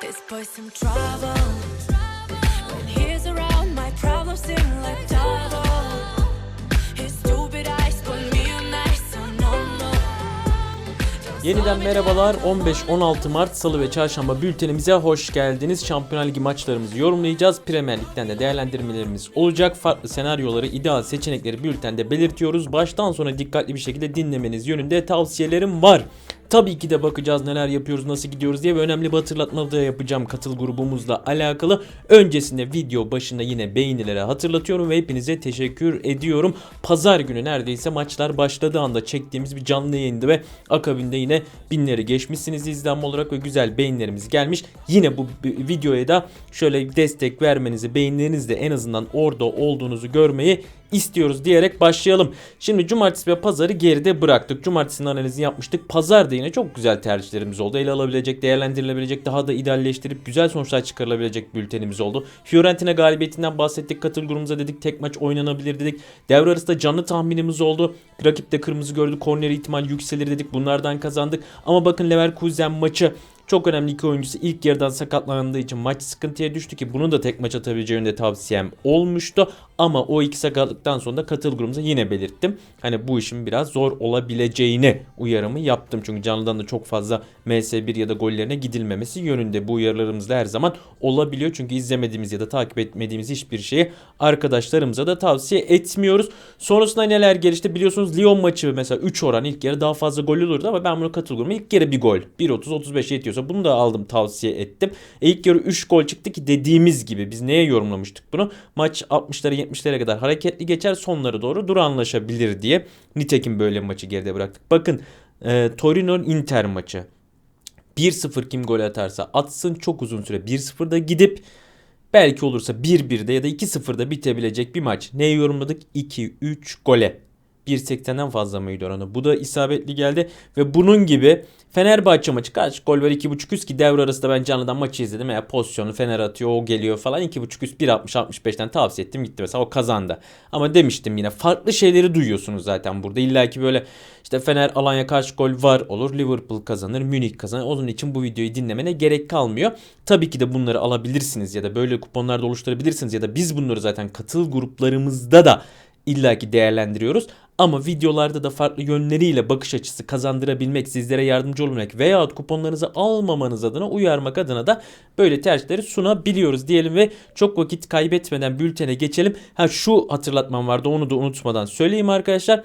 this boy's some trouble. When he's around, my problems seem like double. His stupid eyes put me on ice, so no, no. Yeniden merhabalar. 15-16 Mart Salı ve Çarşamba bültenimize hoş geldiniz. Şampiyonlar Ligi maçlarımızı yorumlayacağız. Premier Lig'den de değerlendirmelerimiz olacak. Farklı senaryoları, ideal seçenekleri bültende belirtiyoruz. Baştan sona dikkatli bir şekilde dinlemeniz yönünde tavsiyelerim var. Tabii ki de bakacağız neler yapıyoruz, nasıl gidiyoruz diye ve önemli bir hatırlatma da yapacağım katıl grubumuzla alakalı. Öncesinde video başında yine beğenilere hatırlatıyorum ve hepinize teşekkür ediyorum. Pazar günü neredeyse maçlar başladığı anda çektiğimiz bir canlı yayındı ve akabinde yine binleri geçmişsiniz izlenme olarak ve güzel beğenilerimiz gelmiş. Yine bu videoya da şöyle destek vermenizi, beğenilerinizle en azından orada olduğunuzu görmeyi istiyoruz diyerek başlayalım. Şimdi cumartesi ve pazarı geride bıraktık. Cumartesinin analizini yapmıştık. Pazar da yine çok güzel tercihlerimiz oldu. Ele alabilecek, değerlendirilebilecek, daha da idealleştirip güzel sonuçlar çıkarılabilecek bültenimiz oldu. Fiorentina galibiyetinden bahsettik. Katıl grubumuza dedik tek maç oynanabilir dedik. Devre arasında canlı tahminimiz oldu. Rakip de kırmızı gördü. Korner ihtimal yükselir dedik. Bunlardan kazandık. Ama bakın Leverkusen maçı çok önemli iki oyuncusu ilk yarıdan sakatlandığı için maç sıkıntıya düştü ki bunu da tek maç atabileceği yönde tavsiyem olmuştu. Ama o iki sakatlıktan sonra da katıl grubumuza yine belirttim. Hani bu işin biraz zor olabileceğini uyarımı yaptım. Çünkü canlıdan da çok fazla MS1 ya da gollerine gidilmemesi yönünde bu uyarılarımız da her zaman olabiliyor. Çünkü izlemediğimiz ya da takip etmediğimiz hiçbir şeyi arkadaşlarımıza da tavsiye etmiyoruz. Sonrasında neler gelişti biliyorsunuz Lyon maçı mesela 3 oran ilk yarı daha fazla gol olurdu ama ben bunu katıl grubuma ilk yarı bir gol 1.30-35 yetiyorsa bunu da aldım tavsiye ettim. E ilk yarı 3 gol çıktı ki dediğimiz gibi biz neye yorumlamıştık bunu? Maç 60'lara 70'lere kadar hareketli geçer sonları doğru duranlaşabilir diye. Nitekim böyle maçı geride bıraktık. Bakın e, Torino Inter maçı. 1-0 kim gol atarsa atsın çok uzun süre 1-0'da gidip belki olursa 1-1'de ya da 2-0'da bitebilecek bir maç. Neyi yorumladık? 2-3 gole. 1.80'den fazla mıydı oranı? Bu da isabetli geldi ve bunun gibi Fenerbahçe maçı kaç gol var 2.5 üst ki devre arasında ben canlıdan maçı izledim veya pozisyonu Fener atıyor o geliyor falan 2.5 üst 1.60-65'ten tavsiye ettim gitti mesela o kazandı. Ama demiştim yine farklı şeyleri duyuyorsunuz zaten burada illa ki böyle işte Fener Alanya kaç gol var olur Liverpool kazanır Münih kazanır onun için bu videoyu dinlemene gerek kalmıyor. Tabii ki de bunları alabilirsiniz ya da böyle kuponlarda oluşturabilirsiniz ya da biz bunları zaten katıl gruplarımızda da illaki değerlendiriyoruz. Ama videolarda da farklı yönleriyle bakış açısı kazandırabilmek, sizlere yardımcı olmak veyahut kuponlarınızı almamanız adına uyarmak adına da böyle tercihleri sunabiliyoruz diyelim ve çok vakit kaybetmeden bültene geçelim. Ha şu hatırlatmam vardı onu da unutmadan söyleyeyim arkadaşlar.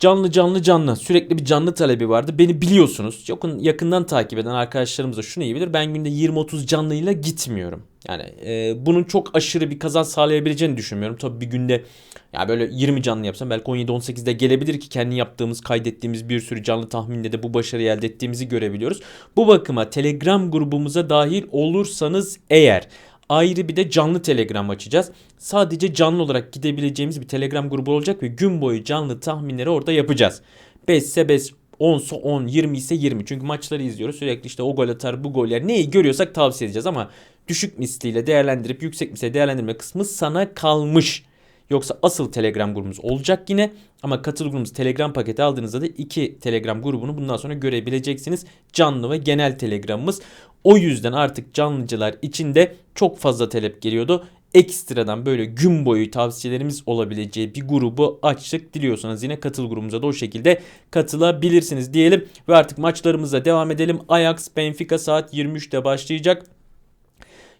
Canlı canlı canlı sürekli bir canlı talebi vardı. Beni biliyorsunuz. Yakın, yakından takip eden arkadaşlarımız da şunu iyi bilir. Ben günde 20-30 canlıyla gitmiyorum. Yani e, bunun çok aşırı bir kazanç sağlayabileceğini düşünmüyorum. Tabii bir günde ya böyle 20 canlı yapsam belki 17-18'de gelebilir ki kendi yaptığımız, kaydettiğimiz bir sürü canlı tahminde de bu başarıyı elde ettiğimizi görebiliyoruz. Bu bakıma Telegram grubumuza dahil olursanız eğer ayrı bir de canlı Telegram açacağız. Sadece canlı olarak gidebileceğimiz bir Telegram grubu olacak ve gün boyu canlı tahminleri orada yapacağız. 5 ise 5, 10 ise 10, 20 ise 20. Çünkü maçları izliyoruz. Sürekli işte o gol atar, bu gol yer. Neyi görüyorsak tavsiye edeceğiz ama düşük misliyle değerlendirip yüksek misliyle değerlendirme kısmı sana kalmış. Yoksa asıl Telegram grubumuz olacak yine. Ama katıl grubumuz Telegram paketi aldığınızda da iki Telegram grubunu bundan sonra görebileceksiniz. Canlı ve genel Telegramımız. O yüzden artık canlıcılar içinde çok fazla talep geliyordu. Ekstradan böyle gün boyu tavsiyelerimiz olabileceği bir grubu açtık. Diliyorsanız yine katıl grubumuza da o şekilde katılabilirsiniz diyelim. Ve artık maçlarımıza devam edelim. Ajax Benfica saat 23'te başlayacak.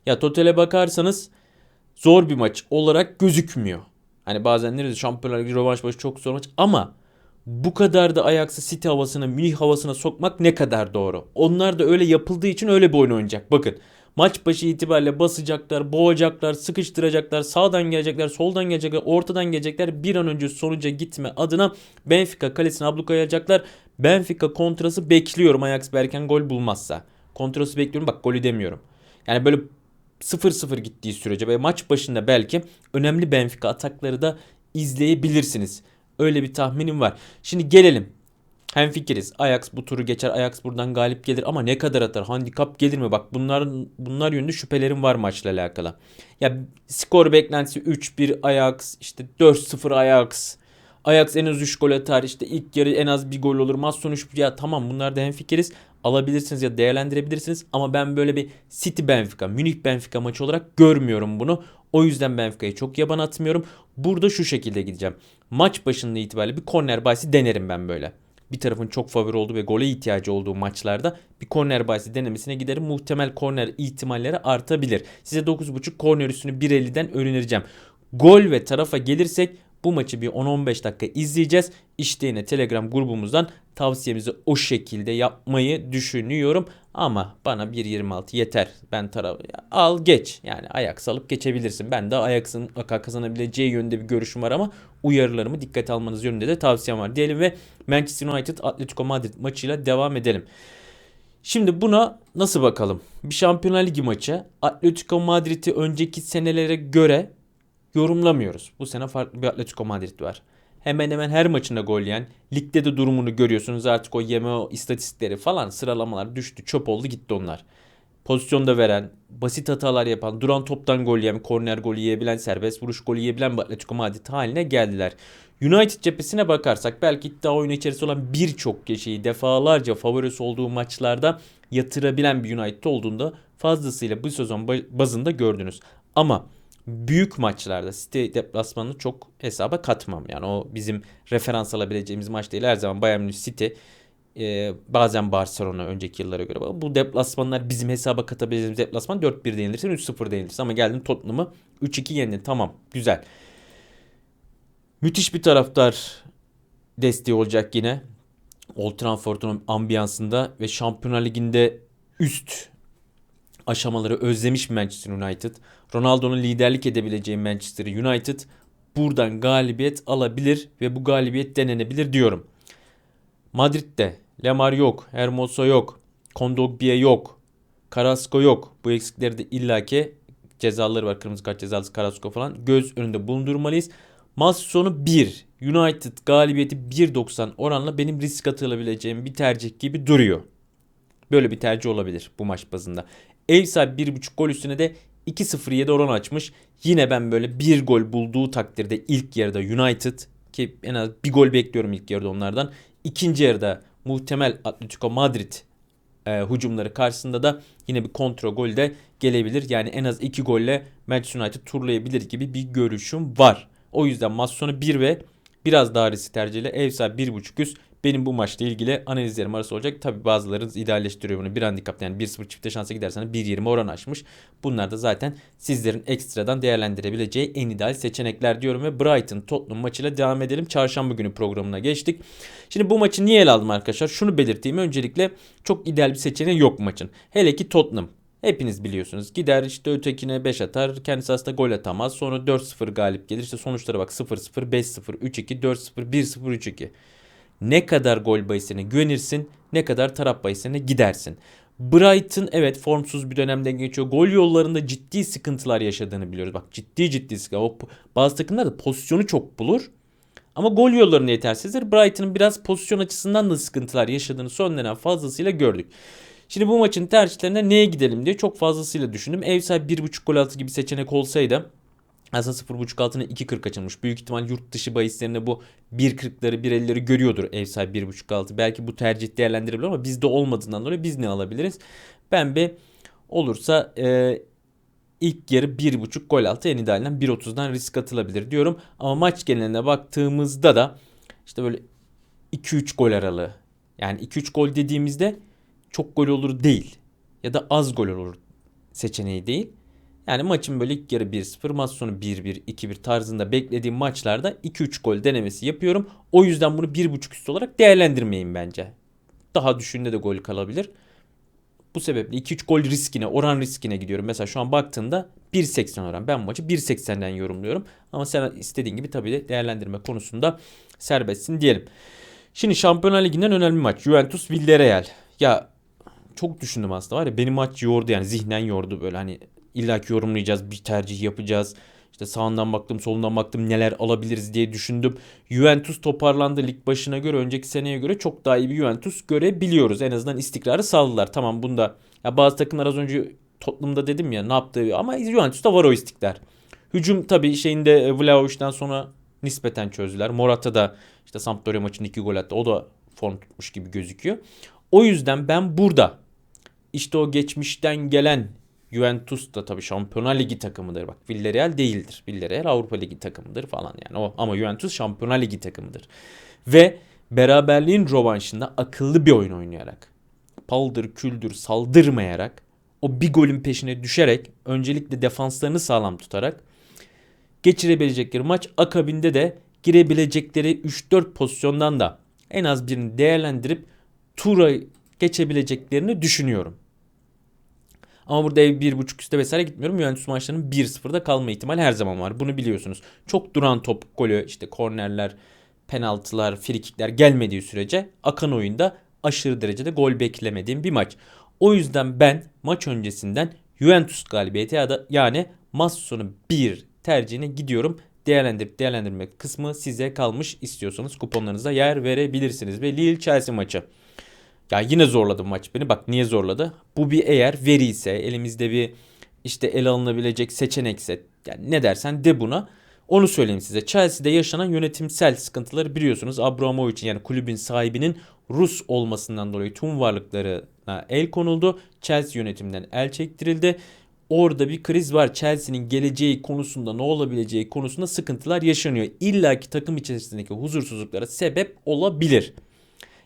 Ya totale bakarsanız zor bir maç olarak gözükmüyor. Hani bazen deriz Şampiyonlar Ligi rövanş maçı çok zor maç ama bu kadar da Ajax'ı City havasına, Münih havasına sokmak ne kadar doğru? Onlar da öyle yapıldığı için öyle bir oyun oynayacak. Bakın maç başı itibariyle basacaklar, boğacaklar, sıkıştıracaklar, sağdan gelecekler, soldan gelecekler, ortadan gelecekler. Bir an önce sonuca gitme adına Benfica kalesine ablukaya alacaklar. Benfica kontrası bekliyorum Ajax Berken gol bulmazsa. Kontrası bekliyorum bak golü demiyorum. Yani böyle 0-0 gittiği sürece ve maç başında belki önemli Benfica atakları da izleyebilirsiniz. Öyle bir tahminim var. Şimdi gelelim. Hem fikiriz. Ajax bu turu geçer. Ajax buradan galip gelir ama ne kadar atar? Handikap gelir mi? Bak bunlar bunlar yönünde şüphelerim var maçla alakalı. Ya skor beklentisi 3-1 Ajax, işte 4-0 Ajax. Ajax en az 3 gol atar. İşte ilk yarı en az bir gol olur. Maç sonuç ya tamam bunlar da hem fikiriz alabilirsiniz ya değerlendirebilirsiniz. Ama ben böyle bir City Benfica, Münih Benfica maçı olarak görmüyorum bunu. O yüzden Benfica'yı çok yaban atmıyorum. Burada şu şekilde gideceğim. Maç başında itibariyle bir korner bahsi denerim ben böyle. Bir tarafın çok favori olduğu ve gole ihtiyacı olduğu maçlarda bir korner bahsi denemesine giderim. Muhtemel korner ihtimalleri artabilir. Size 9.5 korner üstünü 1.50'den önereceğim. Gol ve tarafa gelirsek bu maçı bir 10-15 dakika izleyeceğiz. İşte yine Telegram grubumuzdan tavsiyemizi o şekilde yapmayı düşünüyorum. Ama bana 1.26 yeter. Ben taraf al geç. Yani ayak salıp geçebilirsin. Ben de ayaksın kazanabileceği yönde bir görüşüm var ama uyarılarımı dikkate almanız yönünde de tavsiyem var diyelim ve Manchester United Atletico Madrid maçıyla devam edelim. Şimdi buna nasıl bakalım? Bir Şampiyonlar Ligi maçı Atletico Madrid'i önceki senelere göre yorumlamıyoruz. Bu sene farklı bir Atletico Madrid var. Hemen hemen her maçında gol yiyen. Ligde de durumunu görüyorsunuz artık o yeme o istatistikleri falan sıralamalar düştü çöp oldu gitti onlar. Pozisyonda veren, basit hatalar yapan, duran toptan gol yiyen, korner golü yiyebilen, serbest vuruş golü yiyebilen bir Atletico Madrid haline geldiler. United cephesine bakarsak belki iddia oyunu içerisinde olan birçok kişiyi defalarca favorisi olduğu maçlarda yatırabilen bir United olduğunda fazlasıyla bu sezon bazında gördünüz. Ama büyük maçlarda City deplasmanını çok hesaba katmam. Yani o bizim referans alabileceğimiz maç değil. Her zaman Bayern Münih City e, bazen Barcelona önceki yıllara göre. Bu deplasmanlar bizim hesaba katabileceğimiz deplasman 4-1 denilirse 3-0 denilirse ama geldin Tottenham'ı 3-2 yendin. Tamam güzel. Müthiş bir taraftar desteği olacak yine. Old Trafford'un ambiyansında ve Şampiyonlar Ligi'nde üst aşamaları özlemiş Manchester United. Ronaldo'nun liderlik edebileceği Manchester United buradan galibiyet alabilir ve bu galibiyet denenebilir diyorum. Madrid'de Lemar yok, Hermoso yok, Kondogbia yok, Carrasco yok. Bu eksikleri de illaki cezaları var. Kırmızı kart cezalısı Carrasco falan. Göz önünde bulundurmalıyız. Maç sonu 1. United galibiyeti 1.90 oranla benim risk atılabileceğim bir tercih gibi duruyor. Böyle bir tercih olabilir bu maç bazında. Ev sahibi 1.5 gol üstüne de 2-0-7 oran açmış. Yine ben böyle bir gol bulduğu takdirde ilk yarıda United ki en az bir gol bekliyorum ilk yarıda onlardan. İkinci yarıda muhtemel Atletico Madrid e, hücumları karşısında da yine bir kontrol gol de gelebilir. Yani en az iki golle Manchester United turlayabilir gibi bir görüşüm var. O yüzden maç sonu 1 ve biraz daha risk tercihiyle ev sahibi 1.5 üst benim bu maçla ilgili analizlerim arası olacak. Tabi bazılarınız idealleştiriyor bunu. Bir handikap yani 1-0 çifte şansa gidersen 1.20 oran açmış. Bunlar da zaten sizlerin ekstradan değerlendirebileceği en ideal seçenekler diyorum ve Brighton Tottenham maçıyla devam edelim. Çarşamba günü programına geçtik. Şimdi bu maçı niye ele aldım arkadaşlar? Şunu belirteyim. Öncelikle çok ideal bir seçeneği yok maçın. Hele ki Tottenham. Hepiniz biliyorsunuz. Gider işte ötekine 5 atar. Kendisi aslında gol atamaz. Sonra 4-0 galip gelir. İşte sonuçlara bak 0-0, 5-0, 3-2, 4-0, 1-0, 3-2 ne kadar gol bahisine güvenirsin ne kadar taraf bahisine gidersin. Brighton evet formsuz bir dönemden geçiyor. Gol yollarında ciddi sıkıntılar yaşadığını biliyoruz. Bak ciddi ciddi sıkıntı. Bazı takımlar da pozisyonu çok bulur. Ama gol yollarında yetersizdir. Brighton'ın biraz pozisyon açısından da sıkıntılar yaşadığını son dönem fazlasıyla gördük. Şimdi bu maçın tercihlerine neye gidelim diye çok fazlasıyla düşündüm. Ev sahibi 1.5 gol altı gibi seçenek olsaydı aslında 0.5 altına 2.40 açılmış. Büyük ihtimal yurt dışı bahislerinde bu 1.40'ları 1.50'leri görüyordur ev sahibi 1.5 altı. Belki bu tercih değerlendirilebilir ama bizde olmadığından dolayı biz ne alabiliriz? Ben bir olursa e, ilk yarı 1.5 gol altı en idealinden 1.30'dan risk atılabilir diyorum. Ama maç geneline baktığımızda da işte böyle 2-3 gol aralığı. Yani 2-3 gol dediğimizde çok gol olur değil. Ya da az gol olur seçeneği değil. Yani maçın böyle ilk yarı 1-0 maç sonu 1-1 2-1 tarzında beklediğim maçlarda 2-3 gol denemesi yapıyorum. O yüzden bunu 1.5 üst olarak değerlendirmeyin bence. Daha düşünde de gol kalabilir. Bu sebeple 2-3 gol riskine, oran riskine gidiyorum. Mesela şu an baktığında 1.80 oran. Ben maçı 1.80'den yorumluyorum. Ama sen istediğin gibi tabii de değerlendirme konusunda serbestsin diyelim. Şimdi Şampiyonlar Ligi'nden önemli maç. Juventus Villarreal. Ya çok düşündüm aslında var ya benim maç yordu yani zihnen yordu böyle hani İlla ki yorumlayacağız, bir tercih yapacağız. İşte sağından baktım, solundan baktım neler alabiliriz diye düşündüm. Juventus toparlandı lig başına göre, önceki seneye göre çok daha iyi bir Juventus görebiliyoruz. En azından istikrarı sağladılar. Tamam bunda ya bazı takımlar az önce Tottenham'da dedim ya ne yaptı ama Juventus'ta var o istikrar. Hücum tabii şeyinde e, Vlahovic'den sonra nispeten çözdüler. Morata da işte Sampdoria maçında iki gol attı. O da form tutmuş gibi gözüküyor. O yüzden ben burada işte o geçmişten gelen Juventus da tabii Şampiyonlar Ligi takımıdır. Bak Villarreal değildir. Villarreal Avrupa Ligi takımıdır falan yani o ama Juventus Şampiyonlar Ligi takımıdır. Ve beraberliğin rövanşında akıllı bir oyun oynayarak paldır küldür saldırmayarak o bir golün peşine düşerek öncelikle defanslarını sağlam tutarak geçirebilecekleri maç akabinde de girebilecekleri 3-4 pozisyondan da en az birini değerlendirip tura geçebileceklerini düşünüyorum. Ama burada ev 1.5 üstte vesaire gitmiyorum. Juventus maçlarının 1-0'da kalma ihtimali her zaman var. Bunu biliyorsunuz. Çok duran top golü işte kornerler, penaltılar, frikikler gelmediği sürece akan oyunda aşırı derecede gol beklemediğim bir maç. O yüzden ben maç öncesinden Juventus galibiyeti ya da yani maç sonu 1 tercihine gidiyorum. Değerlendirip değerlendirmek kısmı size kalmış istiyorsanız kuponlarınıza yer verebilirsiniz. Ve Lille Chelsea maçı. Ya yine zorladı maç beni. Bak niye zorladı? Bu bir eğer veri ise elimizde bir işte ele alınabilecek seçenekse yani ne dersen de buna. Onu söyleyeyim size. Chelsea'de yaşanan yönetimsel sıkıntıları biliyorsunuz. Abramovich'in yani kulübün sahibinin Rus olmasından dolayı tüm varlıklarına el konuldu. Chelsea yönetiminden el çektirildi. Orada bir kriz var. Chelsea'nin geleceği konusunda ne olabileceği konusunda sıkıntılar yaşanıyor. İlla ki takım içerisindeki huzursuzluklara sebep olabilir.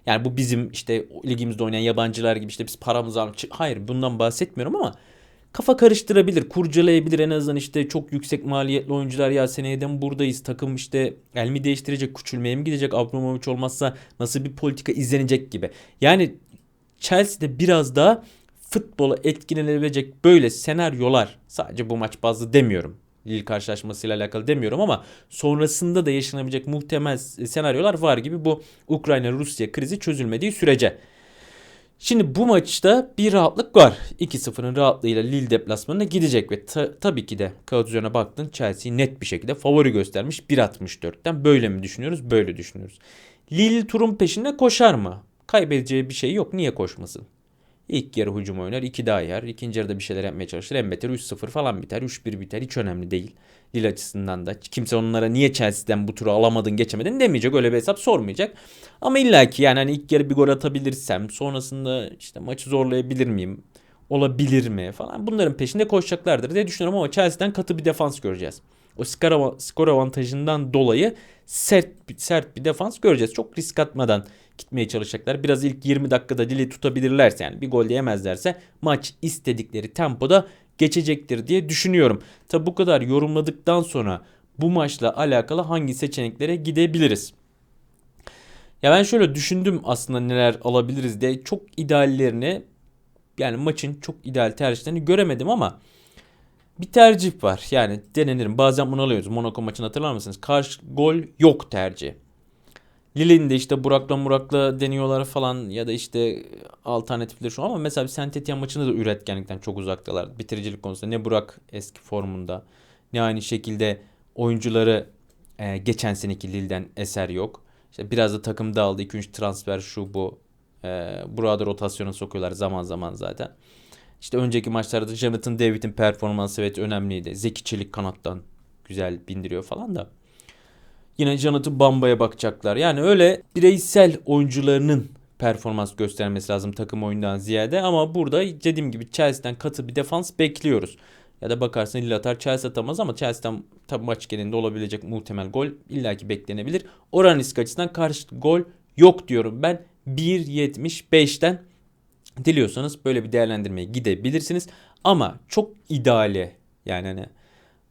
Yani bu bizim işte ligimizde oynayan yabancılar gibi işte biz paramızı alıp hayır bundan bahsetmiyorum ama kafa karıştırabilir, kurcalayabilir en azından işte çok yüksek maliyetli oyuncular ya seneyeden buradayız takım işte el mi değiştirecek, küçülmeye mi gidecek Abramovich olmazsa nasıl bir politika izlenecek gibi. Yani Chelsea'de biraz daha futbola etkilenebilecek böyle senaryolar sadece bu maç bazlı demiyorum. Lille karşılaşmasıyla alakalı demiyorum ama sonrasında da yaşanabilecek muhtemel senaryolar var gibi bu Ukrayna-Rusya krizi çözülmediği sürece. Şimdi bu maçta bir rahatlık var. 2-0'ın rahatlığıyla Lille deplasmanına gidecek ve ta- tabii ki de kağıt üzerine baktın Chelsea net bir şekilde favori göstermiş 1.64'ten. Böyle mi düşünüyoruz? Böyle düşünüyoruz. Lille turun peşinde koşar mı? Kaybedeceği bir şey yok. Niye koşmasın? İlk yarı hücum oynar. iki daha yer. İkinci yarıda bir şeyler yapmaya çalışır. En beter 3-0 falan biter. 3-1 biter. Hiç önemli değil. Lille açısından da. Kimse onlara niye Chelsea'den bu turu alamadın geçemedin demeyecek. Öyle bir hesap sormayacak. Ama illaki yani hani ilk yarı bir gol atabilirsem sonrasında işte maçı zorlayabilir miyim? Olabilir mi falan. Bunların peşinde koşacaklardır diye düşünüyorum ama Chelsea'den katı bir defans göreceğiz. O skor, skor avantajından dolayı sert sert bir defans göreceğiz. Çok risk atmadan gitmeye çalışacaklar. Biraz ilk 20 dakikada dili tutabilirlerse yani bir gol yemezlerse maç istedikleri tempoda geçecektir diye düşünüyorum. Tabi bu kadar yorumladıktan sonra bu maçla alakalı hangi seçeneklere gidebiliriz? Ya ben şöyle düşündüm aslında neler alabiliriz diye. Çok ideallerini yani maçın çok ideal tercihlerini göremedim ama bir tercih var. Yani denenirim. Bazen bunu alıyoruz. Monaco maçını hatırlar mısınız? Karşı gol yok tercih. Lille'in de işte Burak'la Murak'la deniyorlar falan ya da işte alternatifleri şu ama mesela Saint Etienne maçında da üretkenlikten çok uzaktalar. Bitiricilik konusunda ne Burak eski formunda ne aynı şekilde oyuncuları e, geçen seneki Lille'den eser yok. İşte biraz da takım dağıldı. 2-3 transfer şu bu. E, burada rotasyona sokuyorlar zaman zaman zaten. İşte önceki maçlarda Jonathan David'in performansı evet önemliydi. Zeki Çelik kanattan güzel bindiriyor falan da. Yine Jonathan Bamba'ya bakacaklar. Yani öyle bireysel oyuncularının performans göstermesi lazım takım oyundan ziyade. Ama burada dediğim gibi Chelsea'den katı bir defans bekliyoruz. Ya da bakarsın Lille atar Chelsea atamaz ama Chelsea'den tabi maç genelinde olabilecek muhtemel gol illaki beklenebilir. Oran açısından karşı gol yok diyorum ben. 1.75'ten diliyorsanız böyle bir değerlendirmeye gidebilirsiniz. Ama çok ideali yani hani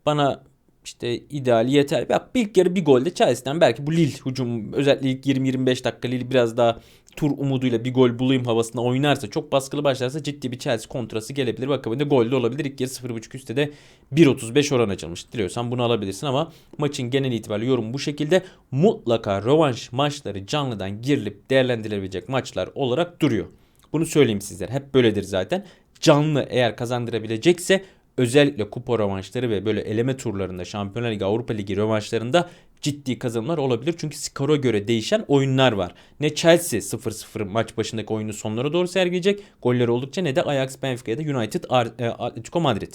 bana işte ideal yeter. Bak bir kere bir golde Chelsea'den belki bu Lille hücum özellikle ilk 20-25 dakika Lille biraz daha tur umuduyla bir gol bulayım havasında oynarsa çok baskılı başlarsa ciddi bir Chelsea kontrası gelebilir. Bakabinde gol de olabilir. İlk yarı 0.5 üstte de 1.35 oran açılmış. Diliyorsan bunu alabilirsin ama maçın genel itibariyle yorum bu şekilde. Mutlaka rövanş maçları canlıdan girilip değerlendirilebilecek maçlar olarak duruyor. Bunu söyleyeyim sizlere. Hep böyledir zaten. Canlı eğer kazandırabilecekse özellikle kupa rövanşları ve böyle eleme turlarında Şampiyonlar Ligi, Avrupa Ligi rövanşlarında ciddi kazanımlar olabilir. Çünkü skora göre değişen oyunlar var. Ne Chelsea 0-0 maç başındaki oyunu sonlara doğru sergileyecek. Goller oldukça ne de Ajax, Benfica ya da United, e, Atletico Madrid.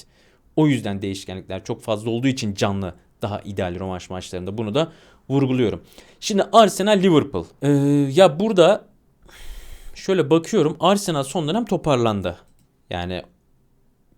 O yüzden değişkenlikler çok fazla olduğu için canlı daha ideal rövanş maçlarında bunu da vurguluyorum. Şimdi Arsenal Liverpool. Ee, ya burada şöyle bakıyorum Arsenal son dönem toparlandı. Yani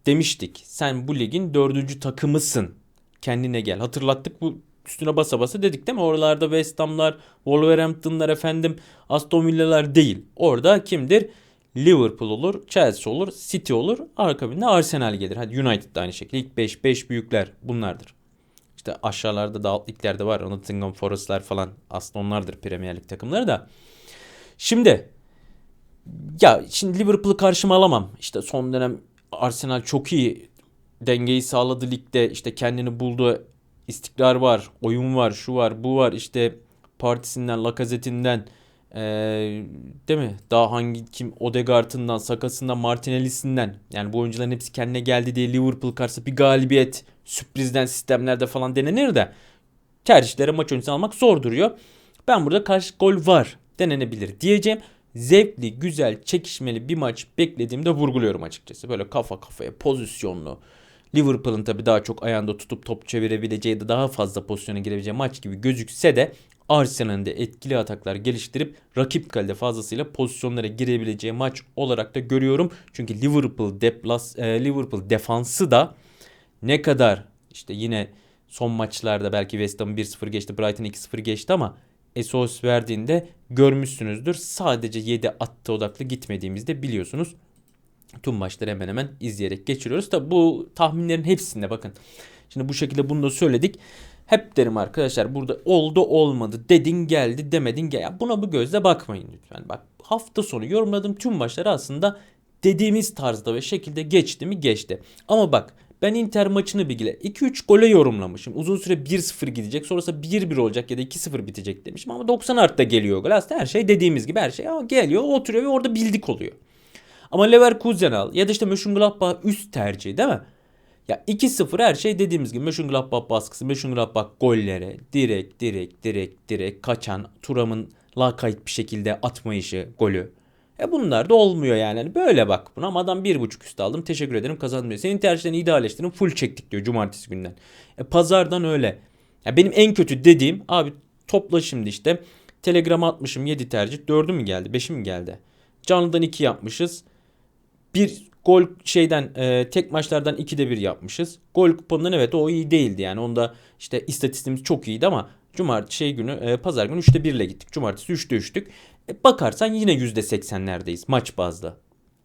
demiştik sen bu ligin dördüncü takımısın. Kendine gel. Hatırlattık bu üstüne basa basa dedik değil mi? Oralarda West Ham'lar, Wolverhampton'lar efendim, Aston Villa'lar değil. Orada kimdir? Liverpool olur, Chelsea olur, City olur. Akabinde Arsenal gelir. Hadi United da aynı şekilde. İlk 5 5 büyükler bunlardır. İşte aşağılarda da alt liglerde var. Nottingham Forest'lar falan. Aslında onlardır Premier Lig takımları da. Şimdi ya şimdi Liverpool'u karşıma alamam. İşte son dönem Arsenal çok iyi dengeyi sağladı ligde. İşte kendini buldu. İstikrar var, oyun var, şu var, bu var. İşte partisinden, Lacazette'inden eee, değil mi? Daha hangi kim Odegaard'ından, Sakas'ından, Martinelli'sinden. Yani bu oyuncuların hepsi kendine geldi diye Liverpool karşısında bir galibiyet sürprizden sistemlerde falan denenir de tercihlere maç öncesi almak zor duruyor. Ben burada karşı gol var denenebilir diyeceğim. Zevkli, güzel, çekişmeli bir maç beklediğimde vurguluyorum açıkçası. Böyle kafa kafaya pozisyonlu. Liverpool'un tabii daha çok ayağında tutup top çevirebileceği de daha fazla pozisyona girebileceği maç gibi gözükse de Arsenal'ın da etkili ataklar geliştirip rakip kalede fazlasıyla pozisyonlara girebileceği maç olarak da görüyorum. Çünkü Liverpool deplas e, Liverpool defansı da ne kadar işte yine son maçlarda belki West Ham 1-0 geçti, Brighton 2-0 geçti ama SOS verdiğinde görmüşsünüzdür. Sadece 7 attı odaklı gitmediğimizde biliyorsunuz. Tüm maçları hemen hemen izleyerek geçiriyoruz. Tabi bu tahminlerin hepsinde bakın. Şimdi bu şekilde bunu da söyledik. Hep derim arkadaşlar burada oldu olmadı dedin geldi demedin gel. Buna bu gözle bakmayın lütfen. Bak hafta sonu yorumladığım tüm maçları aslında dediğimiz tarzda ve şekilde geçti mi geçti. Ama bak ben Inter maçını bilgiyle 2-3 gole yorumlamışım. Uzun süre 1-0 gidecek. Sonrası 1-1 olacak ya da 2-0 bitecek demişim. Ama 90 artıda geliyor gol. Aslında her şey dediğimiz gibi her şey geliyor oturuyor ve orada bildik oluyor. Ama Leverkusen al ya da işte Mönchengladbach üst tercihi değil mi? Ya 2-0 her şey dediğimiz gibi Mönchengladbach baskısı, Mönchengladbach golleri direkt direkt direkt direkt kaçan Turam'ın lakayt bir şekilde atmayışı golü. E bunlar da olmuyor yani. Hani Böyle bak buna ama adam 1.5 üstü aldım. Teşekkür ederim kazandım diyor. Senin tercihlerini idealleştirin full çektik diyor cumartesi günden. E pazardan öyle. Ya benim en kötü dediğim abi topla şimdi işte. Telegram'a atmışım 7 tercih. 4'ü mü geldi 5'i mi geldi? Canlıdan 2 yapmışız. Bir gol şeyden e, tek maçlardan 2'de 1 yapmışız. Gol kuponundan evet o iyi değildi yani. Onda işte istatistiğimiz çok iyiydi ama cumartesi şey günü e, pazar günü 3'te 1 ile gittik. Cumartesi 3'te 3'tük. E, bakarsan yine %80'lerdeyiz maç bazlı.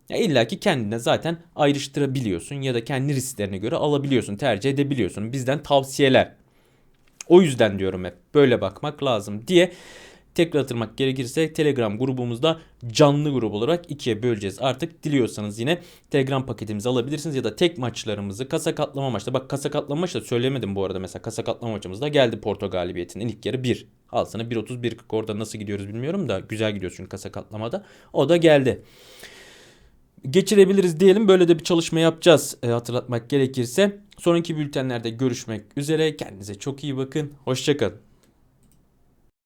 Ya illa ki kendine zaten ayrıştırabiliyorsun ya da kendi risklerine göre alabiliyorsun, tercih edebiliyorsun. Bizden tavsiyeler. O yüzden diyorum hep böyle bakmak lazım diye tekrar hatırlamak gerekirse Telegram grubumuzda canlı grup olarak ikiye böleceğiz. Artık diliyorsanız yine Telegram paketimizi alabilirsiniz ya da tek maçlarımızı kasa katlama maçta. Bak kasa katlama maçta söylemedim bu arada mesela kasa katlama maçımızda geldi Porto galibiyetinin ilk yarı 1. Al sana 1.30 1.40 orada nasıl gidiyoruz bilmiyorum da güzel gidiyoruz çünkü kasa katlamada. O da geldi geçirebiliriz diyelim. Böyle de bir çalışma yapacağız e, hatırlatmak gerekirse. Sonraki bültenlerde görüşmek üzere. Kendinize çok iyi bakın. Hoşçakalın.